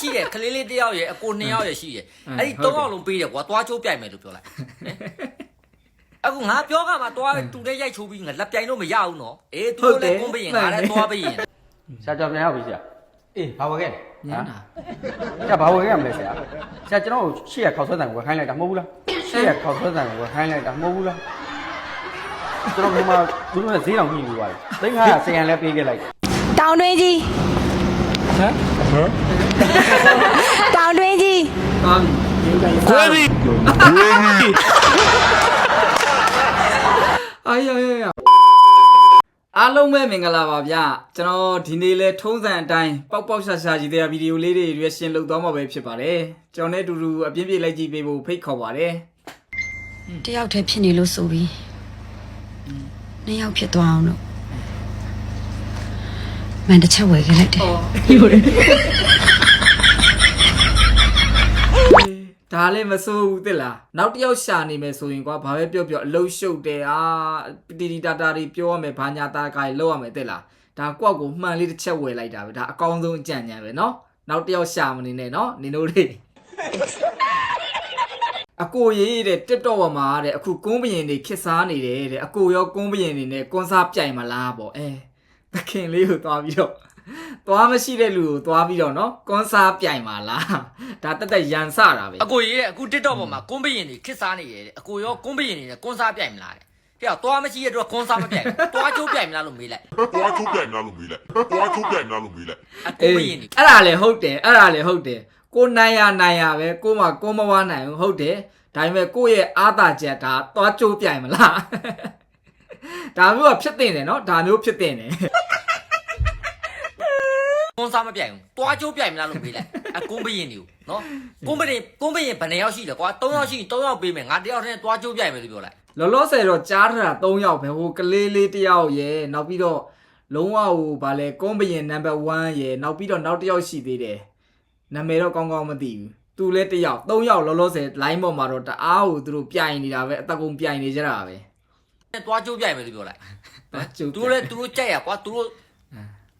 ရှိတယ်ကလေးလေးတစ်ယောက်ရယ်အကိုနှစ်ယောက်ရယ်ရှိတယ်အဲ့ဒီသုံးယောက်လုံးပေးတယ်ကွာသွားချိုးပြိုင်မယ်လို့ပြောလိုက်အခုငါပြောကမှသွားတူတဲ့ရိုက်ချိုးပြီးငါလက်ပြိုင်လို့မရဘူးနော်အေးသူတို့လည်းကွန်းပရင်ငါလည်းသွားပရင်ဆရာကြောင်ပြန်ရောက်ပြီဆရာအေးဘာဝယ်ခဲ့လဲညမ်းတာဆရာဘာဝယ်ခဲ့ရမလဲဆရာဆရာကျွန်တော်ကိုရှေ့ရခောက်ဆွဲတန်ကိုဝယ်ခိုင်းလိုက်တာမဟုတ်ဘူးလားရှေ့ရခောက်ဆွဲတန်ကိုဝယ်ခိုင်းလိုက်တာမဟုတ်ဘူးလားကျွန်တော်ဒီမှာသူတို့ကဈေးတောင်ကြီးနေပါလေသိန်း500ဆယ်ရန်လည်းပေးခဲ့လိုက်တယ်တောင်တွင်းကြီးဟမ် တောင်တွင်းကြီးသွားပြီခွဲပြီအာရရရအားလုံးပဲမင်္ဂလာပါဗျကျွန်တော်ဒီနေ့လဲထုံးစံအတိုင်းပေါက်ပေါက်ရှာရှာကြီးတဲ့ဗီဒီယိုလေးတွေရွေးရှင်လုပ်သွားမှာပဲဖြစ်ပါတယ်ကျွန်တော်နဲ့အတူတူအပြင်းပြေးလိုက်ကြည့်ပေးဖို့ဖိတ်ခေါ်ပါတယ်တယောက်တည်းဖြစ်နေလို့ဆိုပြီးနှစ်ယောက်ဖြစ်သွားအောင်လို့မန်တစ်ချက်ဝယ်ခဲ့လိုက်တယ်ဟုတ်တယ် ဒါလည်းမစိုးဘူးတဲ့လားနောက်တစ်ယောက်ရှာနေမယ်ဆိုရင်ကွာဘာပဲပြောပြောအလုံးရှုပ်တယ်အာတီတီတာတာတွေပြောရမယ်ဘာညာတာကာကြီးလောက်ရမယ်တဲ့လားဒါကွက်ကိုမှန်လေးတစ်ချက်ဝယ်လိုက်တာပဲဒါအကောင်းဆုံးအကြံဉာဏ်ပဲเนาะနောက်တစ်ယောက်ရှာမနေနဲ့เนาะနင်တို့တွေအကိုရေးတဲ့ TikTok ပေါ်မှာတဲ့အခုကုန်းပရင်တွေခစ်စားနေတယ်တဲ့အကိုရောကုန်းပရင်တွေနဲ့ကွန်းစားပြိုင်မလားပေါ့အဲသခင်လေးကိုသွားပြီးတော့ သွားမရှိတဲ့လူကိုသွားပြီးတော့နော်ကွန်ဆာပြိုင်ပါလားဒါတက်တက်ရန်စတာပဲအကိုကြီးတဲ့အခု TikTok ပေါ်မှာကွန်ဘရင်တွေခစ်စားနေရတယ်အကိုရောကွန်ဘရင်တွေနဲ့ကွန်ဆာပြိုင်မလားတဲ့တဲ့သွားမရှိရတော့ကွန်ဆာမပြိုင်သွားချိုးပြိုင်မလားလို့မေးလိုက်သွားချိုးပြိုင်မလားလို့မေးလိုက်သွားချိုးပြိုင်မလားလို့မေးလိုက်အကိုဘရင်တွေအဲ့ဒါလည်းဟုတ်တယ်အဲ့ဒါလည်းဟုတ်တယ်ကိုနိုင်ရနိုင်ရပဲကိုမှကိုမဝါနိုင်ဘူးဟုတ်တယ်ဒါပေမဲ့ကိုရဲ့အာသာချက်ဒါသွားချိုးပြိုင်မလားဒါမျိုးကဖြစ်တင်တယ်နော်ဒါမျိုးဖြစ်တင်တယ် ကွန်းစားမပြိုင်ဘူးသွားချိုးပြိုင်မလားလို့မေးလိုက်အကွန်းပရင်တွေကိုနော်ကွန်းပရင်ကွန်းပရင်ဘယ်နှစ်ယောက်ရှိလဲကွာ၃ယောက်ရှိရင်၃ယောက်ပေးမယ်ငါတစ်ယောက်တည်းသွားချိုးပြိုင်မယ်လို့ပြောလိုက်လောလောဆယ်တော့ကြားထတာ3ယောက်ပဲဟိုကလေးလေးတစ်ယောက်ရယ်နောက်ပြီးတော့လုံးဝဟိုဗာလဲကွန်ဘရင်နံပါတ်1ရယ်နောက်ပြီးတော့နောက်တစ်ယောက်ရှိသေးတယ်နာမည်တော့ကောင်းကောင်းမသိဘူးသူလည်းတစ်ယောက်3ယောက်လောလောဆယ် line ပေါ်မှာတော့တအားကိုသူတို့ပြိုင်နေတာပဲအသက်ကုန်ပြိုင်နေကြတာပဲသွားချိုးပြိုင်မယ်လို့ပြောလိုက်သွားကြိုးသူတို့လည်းသူတို့ကြက်ရကွာသူတို့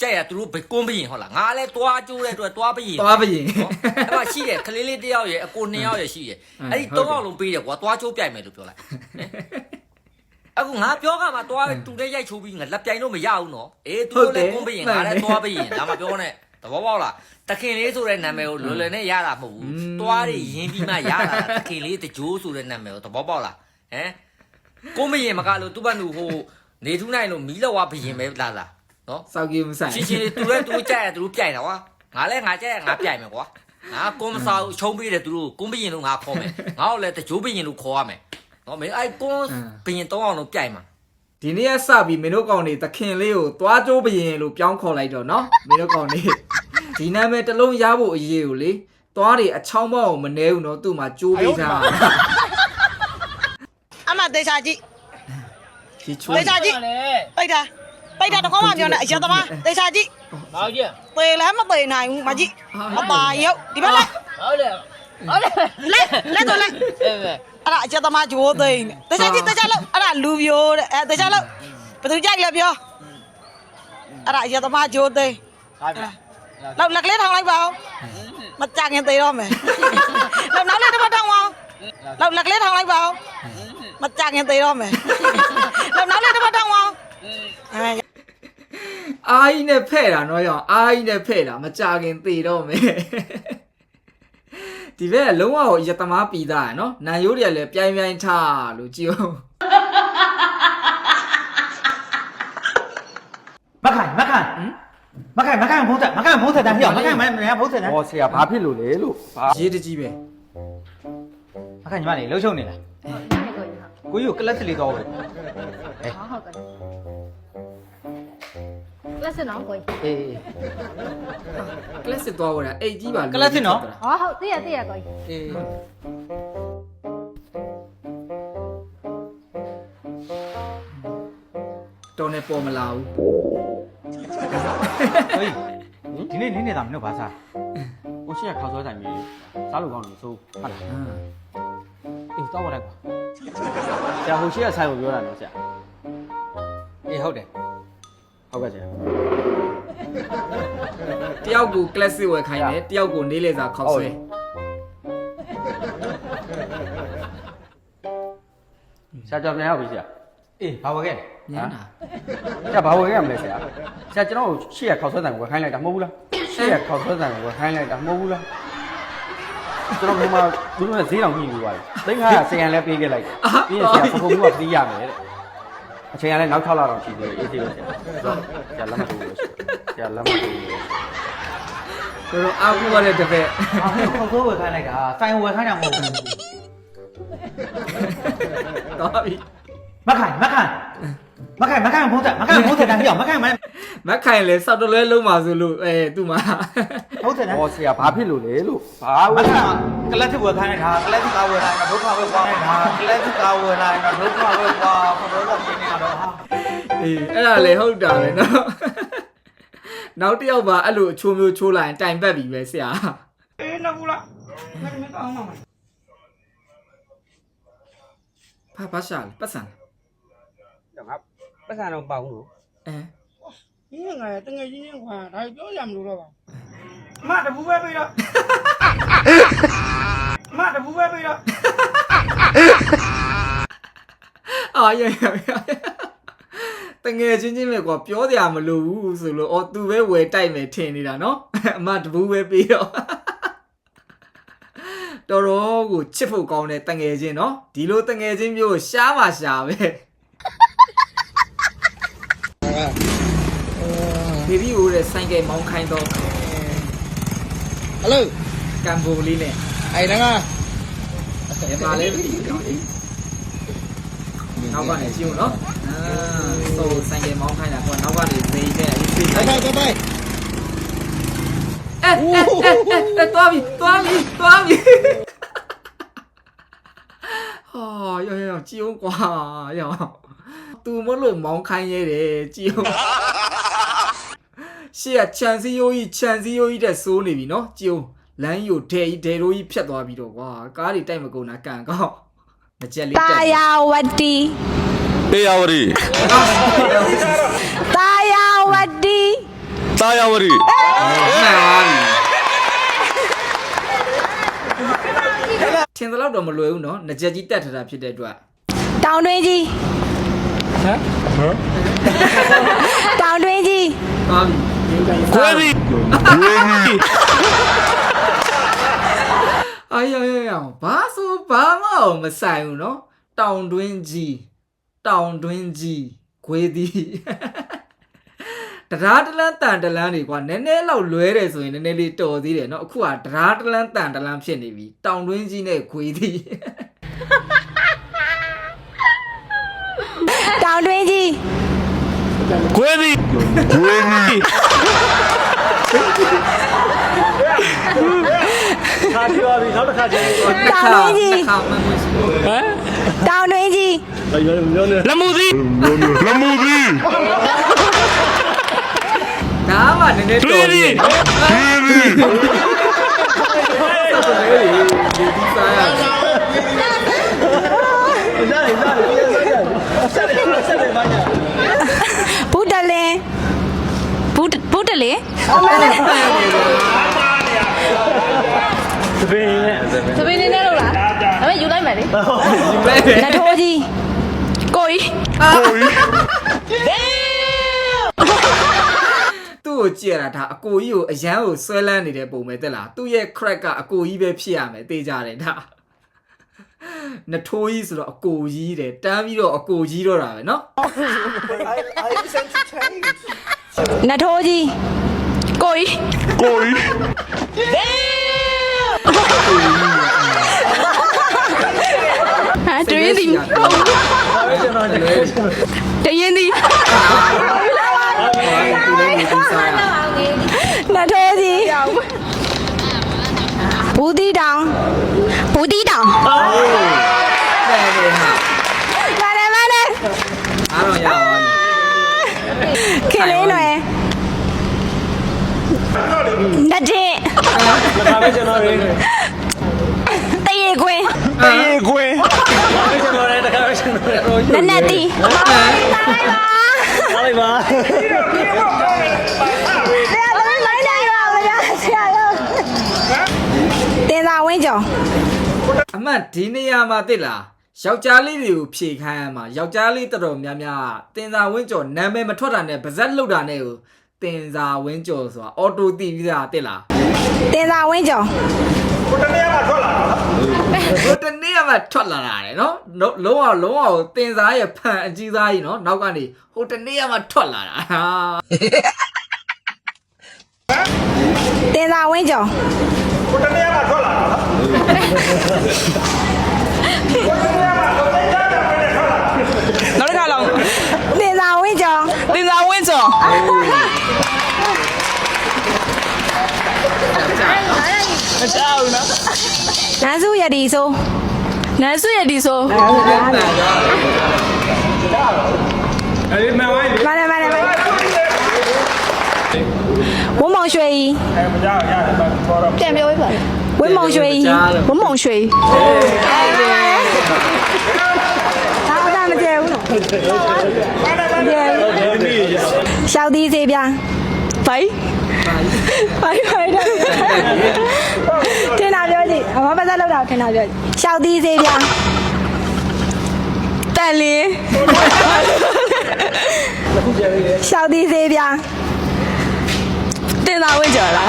ကြက်ရသူတို့ဘယ်ကွန်းပရင်ဟုတ်လားငါလည်းသွားချိုးတဲ့အတွက်သွားပရင်သွားပရင် နော်အဲ့မှာရှိတယ်ကလေးလေးတစ်ယောက်ရယ်အကိုနှစ်ယောက်ရယ်ရှိတယ်ဟမ်အဲ့ဒီဟုတ်သုံးတယ်ယောက်လုံးပေးတယ်ကွာသွားချိုးပြိုင်မယ်လို့ပြောလိုက်အခုငါပြောကမှသွားတူတဲ့ရိုက်ချိုးပြီးငါလက်ပြိုင်လို့မရဘူးနော်အေးသူတို့လည်းကွန်းပရင်ငါလည်းသွားပရင်ဒါမှပြောနဲ့သဘောပေါက်လားတခင်လေးဆိုတဲ့နာမည်ကိုလွယ်လွယ်နဲ့ရတာမဟုတ်ဘူးသွားတွေရင်းပြီးမှရတာတခင်လေးတကြိုးဆိုတဲ့နာမည်ကိုသဘောပေါက်လားဟမ်ကွန်းပရင်မကလို့သူ့ဘက်သူဟိုနေထူးနိုင်လို့မီးလောက်ဝဘရင်ပဲလာလာ နော်စောက်ကြီးမဆိုင်ချင်းချင်းလေးသူလည်းသူကြိုက်ရသူတို့ပြိုင်တာကွာငါလည်းငါကြိုက်ရငါပြိုင်မယ်ကွာငါကွန်မစာကိုချုံးပေးတယ်သူတို့ကွန်ဘရင်လို့ငါခေါ်မယ်ငါ့ကိုလည်းတကြိုးဘရင်လို့ခေါ်ရမယ်နော်မင်းအဲ့ကွန်ဘရင်တော့အောင်လို့ပြိုင်မှာဒီနေ့ကစပြီးမင်းတို့ကောင်တွေသခင်လေးကိုသွားကြိုးပရင်လို့ပြောင်းခေါ်လိုက်တော့နော်မင်းတို့ကောင်တွေဒီနာမည်တစ်လုံးရဖို့အရေးကိုလေသွားတွေအချောင်းပေါက်မနေဘူးနော်သူ့မှာကြိုးပေးထားတာအမတေချာကြည့်ဒီချိုးတေချာကြည့်ပိတ်တာ ပိတ်တာတစ်ခေါက်မှပြောနေအရသမားတေချာကြည့်ဟုတ်ကြည့်ပေလည်းမပေနိုင်ဘူးမကြည့်မပါရုပ်ဒီဘက်လိုက်ဟုတ်တယ်ဟုတ်တယ်လက်လက်တော့လက်အဲ့ဒါအကျသမားဂျိုးသိမ်းတခြားကြီးတခြားလို့အဲ့ဒါလူပြိုးတဲ့အဲတခြားလို့ဘယ်သူကြိုက်လဲပြောအဲ့ဒါအကျသမားဂျိုးသိမ်းဟုတ်ပြီလောက်လက်ကလေးထောင်လိုက်ပါအောင်မကြခင်သေးတော့မယ်လောက်နောက်လေးတစ်ပတ်ထောင်အောင်လောက်လက်ကလေးထောင်လိုက်ပါအောင်မကြခင်သေးတော့မယ်လောက်နောက်လေးတစ်ပတ်ထောင်အောင်အဲ အာကြီးနဲ့ဖဲ့တာနော်ရောင်အာကြီးနဲ့ဖဲ့တာမကြခင်သေတော့မယ်ဒီဘက်ကလုံးဝကိုရတမားပီသားရယ်နော်နန်ရိုးတွေကလည်းပြိုင်ပြိုင်ထားလို့ကြည့်အောင်မခိုင်မခိုင်မခိုင်မခိုင်ဘုံသက်မခိုင်ဘုံသက်တန်းဟေ့မခိုင်မမဘုံသက်တန်းဟောဆရာဘာဖြစ်လို့လဲလို့ရေးတကြီးပဲမခိုင်ညီမလေးလှုပ်ရှုပ်နေလားကိုကြီးကိုကလပ်စလေးတော့ပဲလက် စင်တော့ကိုကြီးအေးကလစ်စစ်သွားဝယ်တာအိတ်ကြီးပါကလပ်စစ်နော် ဟောဟုတ်တည့်ရတည့်ရကိုကြီးအေးတော်နေပေါ်မလာဘူးဟေးဒီနေ့နင်းနေတာမင်းတို့ဘာစားကိုရှိရခောက်ဆွဲဆိုင်ကြီးစားလို့ကောင်းလို့ဆိုဟုတ်လားအေးတော့ဝလိုက်ပါဆရာဟိုရှိရဆိုင်ကိုပြောတာနော်ဆရာအေးဟုတ်တယ် ဟုတ်ကဲ့ဆရာတယောက်ကို classic ဝယ်ခိုင်းတယ်တယောက်ကိုနေလေစာခောက်ဆွဲဆရာကြောင်ပြန်ရောက်ပြီဆရာအေးဘာဝခဲ့လဲညမ်းတာဆရာဘာဝယ်ခဲ့ရမလဲဆရာဆရာကျွန်တော်ရှေ့ရခောက်ဆွဲတန်ဝယ်ခိုင်းလိုက်တာမဟုတ်ဘူးလားရှေ့ရခောက်ဆွဲတန်ဝယ်ခိုင်းလိုက်တာမဟုတ်ဘူးလားကျွန်တော်ဒီမှာသူတို့နဲ့ဈေးတော်ညှိပြီးသွားပြီသိန်း500ဆယ်ရန်လည်းပေးခဲ့လိုက်ပြီးရင်ဆရာပခုံးကပြီးရမယ်တဲ့ အချိန်ကလည်းနောက်6လတော့ရှိသေးတယ်အေးသေးပဲဆရာဆရာလက်မတူဘူးဆရာလက်မတူဘူးတို့တော့အာကူရတဲ့တစ်ဖက်အာခေါက်ဆိုးဝယ်ခိုင်းလိုက်တာစိုင်ဝယ်ခိုင်းတာမဟုတ်ဘူးတော့ပြီမခိုင်မခိုင် မခိုင်မခိုင်ဘုံတက်မခိုင်ဘုံတက်တန်းပြောင်းမခိုင်မမခိုင်လဲစောက်တလွဲလုံးပါဆိုလို့အဲသူ့မှာဘုံတက်တန်းဟောဆရာဘာဖြစ်လို့လဲလို့ဘာမခိုင်ကလတ်စ်ဝယ်ခိုင်းတာကလတ်စ်ကားဝယ်ခိုင်းတာဒုက္ခဝယ်ခိုင်းတာကလတ်စ်ကားဝယ်ခိုင်းတာဒုက္ခဝယ်ကွာဘုံတက်ပြင်းနေတာတော့ဟာအေးအဲ့ဒါလေဟုတ်တာပဲနော်နောက်တစ်ယောက်ပါအဲ့လိုအချိုးမျိုးချိုးလိုက်ရင်တိုင်ပတ်ပြီပဲဆရာအေးနောက်ဘူးလားမင်းမကောင်းပါဘူးဘာပါရှာလဲပတ်စံတော့ငါ ပတ်စံတော့ပေါင်းလို့အဲဒီငါတငယ်ချင်းချင်းကွာဒါပြောရမလို့တော့ပါအမတပူပဲပေးတော့အမတပူပဲပေးတော့အာရရရတငယ်ချင်းချင်းပဲကွာပြောစရာမလိုဘူးဆိုလို့အော်သူပဲဝယ်တိုက်မယ်ထင်နေတာနော်အမတပူပဲပေးတော့တော်တော်ကိုချစ်ဖို့ကောင်းတဲ့တငယ်ချင်းနော်ဒီလိုတငယ်ချင်းမျိုးရှားပါရှားပဲ ဘေဘီကိုတဲ့ဆိုင်ကယ်မောင်းခိုင်းတော့ဟယ်လိုကမ်ဘိုလေးနဲ့အဲ့ဒါကဘာလဲနောက်ကနေကြည့်ဦးနော်အာဆိုဆိုင်ကယ်မောင်းခိုင်းတာကွာနောက်ကနေဈေးနဲ့ဒီဈေးခိုင်းဘိုင်ဘိုင်အဲ့အဲ့အဲ့အဲ့တော်ပြီတော်ပြီတော်ပြီဟာရောက်ရောက်ကြည့်ဦးကွာရောက်သူမလို့မောင်းခိုင်းရဲတယ်ကြည့်ဦး ရှေ့ကခြံစည်းရိုးကြီးခြံစည်းရိုးကြီးတဲ့စိုးနေပြီနော်ကြည့်ဦးလမ်းယူဒဲကြီးဒဲရိုးကြီးဖြတ်သွားပြီးတော့ကွာကားတွေတိုက်မကုန်တာကန်ကောက်မကြက်လေးတက်တာယာဝတီတေယာဝရီတာယာဝတီတာယာဝရီမှန်ပါပြီထင်သလောက်တော့မလွယ်ဘူးနော်ငကြက်ကြီးတက်ထတာဖြစ်တဲ့အတွက်တောင်တွင်းကြီးဟမ်တောင်တွင်းကြီးသွားပြီ ခွဲပြီခွဲပြီအာရရရဘာဆိုဘာမှအောင်မဆိုင်ဘူးနော်တောင်တွင်းကြီးတောင်တွင်းကြီးခွေးသည်တရားတလန်းတန်တလန်းတွေကွာနည်းနည်းလောက်လွဲတယ်ဆိုရင်နည်းနည်းလေးတော်သေးတယ်နော်အခုကတရားတလန်းတန်တလန်းဖြစ်နေပြီတောင်တွင်းကြီးနဲ့ခွေးသည်တောင်တွင်းကြီးခွဲပြီခွဲပြီခါ ပြောပြီနောက်တစ်ခါကျရင်တစ်ခါတစ်ခါမှမမရှိဘူးတောင်တွင်းကြီးလမှုသည်လမှုသည်ဒါမှနည်းနည်းတော်သေးတယ်နော်ခွဲပြီတော်သေးတယ်ဒီဒီစားရဘူးတလင်းဘူးဘူးတလင်း သမီးလေးနဲ့လို့လားဒါပေမဲ့ယူလိုက်မယ်လေ နတ်ထိုးကြီးကိုကြီး သူ့ကိုကြည့်ရတာဒါအကိုကြီးကိုအရန်ကိုဆွဲလန်းနေတဲ့ပုံပဲတက်လားသူ့ရဲ့ crack ကအကိုကြီးပဲဖြစ်ရမယ်သိကြတယ်ဒါနစ်ထိုးကြီးဆိုတော့အကိုကြီးတယ်တန်းပြီးတော့အကိုကြီးတော့တာပဲเนาะ နတ်ထိုးကြီးကိုကြီး ကိုကြီး ဟာတရင်သည်တရင်သည်သူလည်းဒီစားရနတ်ထိုးကြီးဘူးတီတောင်ဘူးတီတောင်တယ်တယ်ဟာပါရမနဲ့အားတော့ရပါပြီခင်လေးနွယ်နတ်တဲ့ဒါပဲကျွန်တော်ရေ ခွင်းတရေခွင်းကျွန်တော်လည်းတခါကျွန်တော်လည်းနက်နက်တီးဟုတ်ပါတရားသမီးမိုင်းတိုင်းပါမရဆရာတော့တင်သာဝင်းကျော်အမှတ်ဒီနေရာမှာသိလားယောက်ျားလေးတွေကိုဖြေခိုင်းရမှာယောက်ျားလေးတော်တော်များများတင်စာဝင်းကျော်နာမည်မထွက်တာနဲ့ဗဇက်လောက်တာနဲ့ကိုတင်စာဝင်းကျော်ဆိုတာအော်တိုတီးပြီးသားတက်လားတင်စာဝင်းကျော် ဟိုတနေ့ကမှထွက်လာတာလေနော်လုံးလုံးအောင်လုံးအောင်တင်စာရဲ့ဖန်အကြီးသားကြီးနော်နောက်ကနေဟိုတနေ့ကမှထွက်လာတာဟာတင်သာဝင်းကျော်နောက် နန်းစုရတီဆိုနန်းစွရဒီဆိုမနေမနေမနေဝမောင်ရွှေကြီးပြန်ပြောပေးပါဝမောင်ရွှေကြီးဝမုံရွှေဒါတော့မကြည့်ဘူးနော်မကြည့်ဘူးရှောက်သီးစေးပြဘိုင် ဘိုင်ဘိုင်တော့ထင်တာပြောကြည့်အမပတ်သက်လောက်တာထင်တာပြောကြည့်ရှောက်သီးစေးပြတန်လင်းရှောက်သီးစေးပြတင်သာဝင်းကျော်လား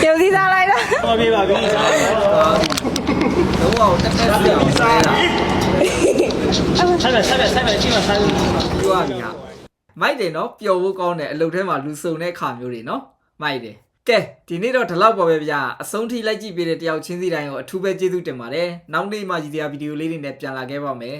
ပြုံစည်းစားလိုက်တော့လုံးအောင်တက်တက်ပြအောင်ဆိုင်တာဆက်ပဲဆက်ပဲဆက်ပဲကြည့်မဆိုင်ဘူးပြောရပြီဟာ မိုက်တယ်နော်ပျော်ဖို့ကောင်းတယ်အလုပ်ထဲမှာလူစုံတဲ့ခါမျိုးတွေနော်မိုက်တယ်ကဲဒီနေ့တော့ဒီလောက်ပါပဲဗျာအဆုံးထိလိုက်ကြည့်ပေးတဲ့တယောက်ချင်းစီတိုင်းကိုအထူးပဲကျေးဇူးတင်ပါတယ်နောက်နေ့မှကြည့်တဲ့ဗီဒီယိုလေးတွေနဲ့ပြန်လာခဲ့ပါမယ်